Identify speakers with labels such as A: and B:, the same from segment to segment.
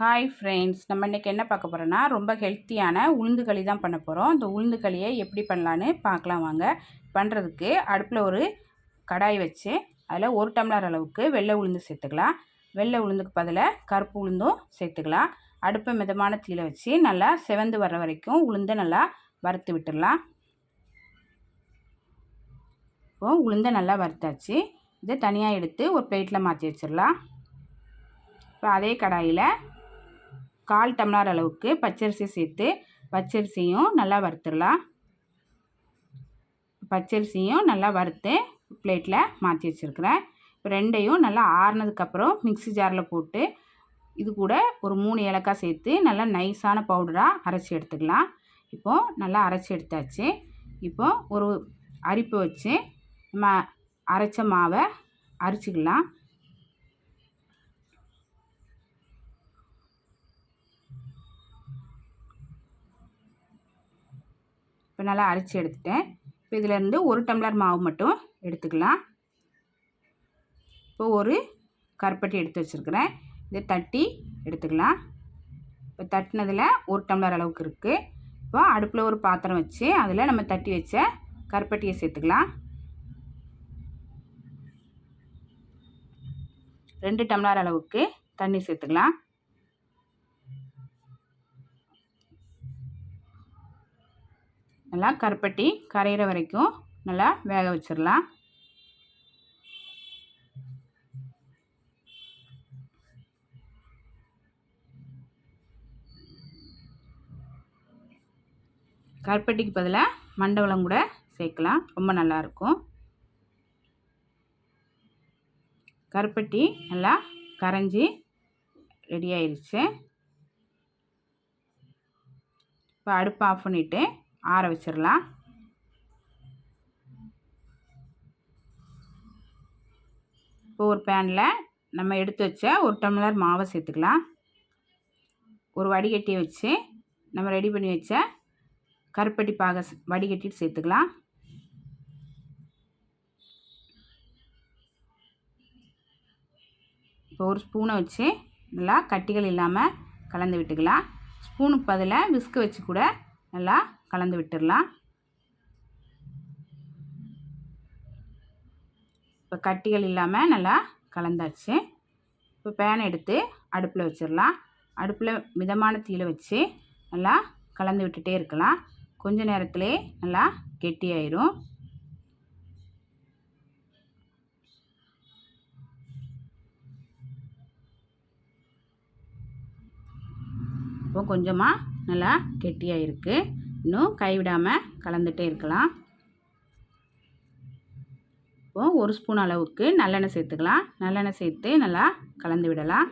A: Hi friends நம்ம இன்றைக்கி என்ன பார்க்க போகிறோன்னா ரொம்ப ஹெல்த்தியான உளுந்து களி தான் பண்ண போகிறோம் இந்த உளுந்து களியை எப்படி பண்ணலான்னு பார்க்கலாம் வாங்க. பண்ணுறதுக்கு அடுப்பில் ஒரு கடாய் வச்சு அதில் ஒரு டம்ளர் அளவுக்கு வெள்ளை உளுந்து சேர்த்துக்கலாம். வெள்ளை உளுந்துக்கு பதிலாக கருப்பு உளுந்தும் சேர்த்துக்கலாம். அடுப்பை மிதமான தீயில் வச்சு நல்லா செவந்து வர்ற வரைக்கும் உளுந்தை நல்லா வறுத்து விட்டுடலாம். இப்போ உளுந்தை நல்லா வறுத்தாச்சு. இதை தனியாக எடுத்து ஒரு பிளேட்டில் மாற்றி வச்சிடலாம். இப்போ அதே கடாயில் கால் டம்ளர் அளவுக்கு பச்சரிசி சேர்த்து பச்சரிசியும் நல்லா வறுத்துடலாம். பச்சரிசியும் நல்லா வறுத்து பிளேட்டில் மாற்றி வச்சுருக்கிறேன். இப்போ ரெண்டையும் நல்லா ஆறுனதுக்கப்புறம் மிக்சி ஜாரில் போட்டு இது கூட ஒரு மூணு ஏலக்காய் சேர்த்து நல்லா நைஸான பவுடராக அரைச்சி எடுத்துக்கலாம். இப்போது நல்லா அரைச்சி எடுத்தாச்சு. இப்போது ஒரு அரிப்பு வச்சு நம்ம அரைச்ச மாவை அரைச்சிக்கலாம். இப்போ நல்லா அரைச்சி எடுத்துட்டேன். இப்போ இதிலேருந்து ஒரு டம்ளர் மாவு மட்டும் எடுத்துக்கலாம். இப்போ ஒரு கருப்பட்டி எடுத்து வச்சுருக்கிறேன். இதை தட்டி எடுத்துக்கலாம். இப்போ தட்டினதில் ஒரு டம்ளர் அளவுக்கு இருக்குது இப்போ அடுப்பில் ஒரு பாத்திரம் வச்சு அதில் நம்ம தட்டி வச்ச கருப்பட்டியை சேர்த்துக்கலாம். ரெண்டு டம்ளர் அளவுக்கு தண்ணி சேர்த்துக்கலாம். நல்லா கருப்பட்டி கரையிற வரைக்கும் நல்லா வேக வச்சிடலாம். கருப்பட்டிக்கு பதிலாக மண்டவளம் கூட சேர்க்கலாம். ரொம்ப நல்லாயிருக்கும் கருப்பட்டி நல்லா கரைஞ்சி ரெடி ஆயிடுச்சு இப்போ அடுப்பு ஆஃப் பண்ணிவிட்டு ஆற வச்சிடலாம் இப்போ ஒரு பேனில் நம்ம எடுத்து வச்ச ஒரு டம்ளர் மாவை சேர்த்துக்கலாம். ஒரு வடிகட்டி வச்சு நம்ம ரெடி பண்ணி வச்ச கருப்பட்டி பாக வடிகட்டிட்டு சேர்த்துக்கலாம். இப்போ ஒரு ஸ்பூனை வச்சு நல்லா கட்டிகள் இல்லாமல் கலந்து விட்டுக்கலாம். ஸ்பூனுக்கு பதிலாக விஸ்கு வச்சு கூட நல்லா கலந்து விட்டுடலாம். இப்போ கட்டிகள் இல்லாமல் நல்லா கலந்தாச்சு. இப்போ பேனை எடுத்து அடுப்பில் வச்சிடலாம். அடுப்பில் மிதமான தீயில் வச்சு நல்லா கலந்து விட்டுட்டே இருக்கலாம். கொஞ்ச நேரத்திலே நல்லா கெட்டியாயிரும். இப்போ கொஞ்சமாக நல்லா கெட்டியாக இருக்குது இன்னும் கைவிடாமல் கலந்துகிட்டே இருக்கலாம். இப்போது ஒரு ஸ்பூன் அளவுக்கு நல்லெண்ணெய் சேர்த்துக்கலாம். நல்லெண்ணெய் சேர்த்து நல்லா கலந்து விடலாம்.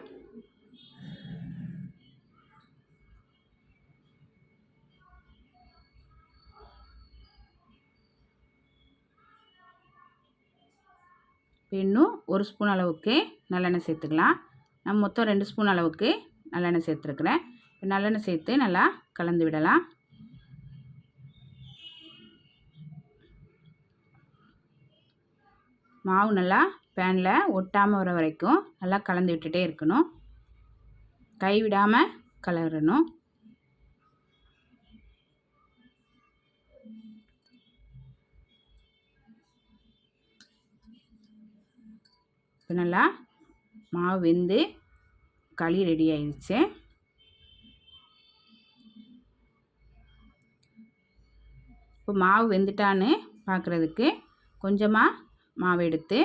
A: இன்னும் ஒரு ஸ்பூன் அளவுக்கு நல்லெண்ணெய் சேர்த்துக்கலாம். நான் மொத்தம் ரெண்டு ஸ்பூன் அளவுக்கு நல்லெண்ணெய் சேர்த்துருக்குறேன். நல்லெண்ணெய் சேர்த்து நல்லா கலந்து விடலாம். மாவு நல்லா பேனில் ஒட்டாமல் வர வரைக்கும் நல்லா கலந்து விட்டுட்டே இருக்கணும். கைவிடாமல் கலரணும். இப்போ நல்லா மாவு வெந்து களி ரெடி ஆயிடுச்சு. இப்போ மாவு வெந்துட்டான்னு பார்க்குறதுக்கு கொஞ்சமாக மாவு எடுத்து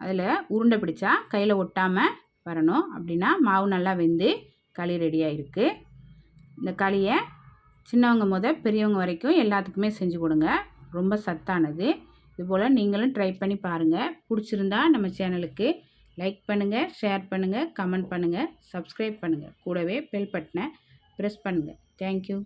A: அதில் உருண்டை பிடிச்சா கையில் ஒட்டாமல் வரணும். அப்படின்னா மாவு நல்லா வெந்து களி ரெடியாக இருக்குது இந்த களியை சின்னவங்க முத பெரியவங்க வரைக்கும் எல்லாத்துக்குமே செஞ்சு கொடுங்க. ரொம்ப சத்தானது. இதுபோல் நீங்களும் ட்ரை பண்ணி பாருங்கள் பிடிச்சிருந்தா நம்ம சேனலுக்கு லைக் பண்ணுங்கள் ஷேர் பண்ணுங்கள் கமெண்ட் பண்ணுங்கள் சப்ஸ்கிரைப் பண்ணுங்கள் கூடவே பெல் பட்டனை ப்ரெஸ் பண்ணுங்கள் தேங்க்யூ